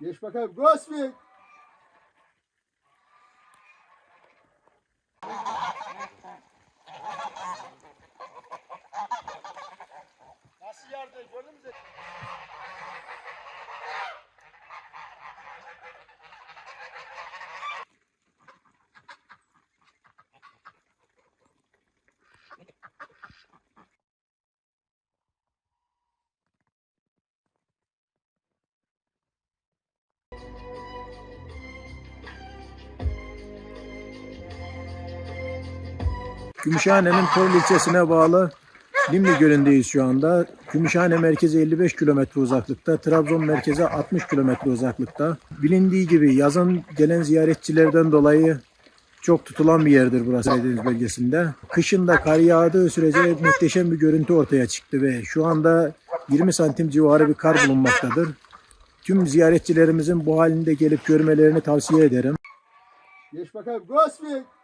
Geç bakalım. Gosling. Nasıl yardım? Gördün mü? Gümüşhane'nin Torul ilçesine bağlı Limni Gölü'ndeyiz şu anda. Gümüşhane merkeze 55 kilometre uzaklıkta, Trabzon merkeze 60 kilometre uzaklıkta. Bilindiği gibi yazın gelen ziyaretçilerden dolayı çok tutulan bir yerdir burası Karadeniz bölgesinde. Kışın da kar yağdığı sürece muhteşem bir görüntü ortaya çıktı ve şu anda 20 santim civarı bir kar bulunmaktadır. Tüm ziyaretçilerimizin bu halinde gelip görmelerini tavsiye ederim. Geç bakalım. Gosmik.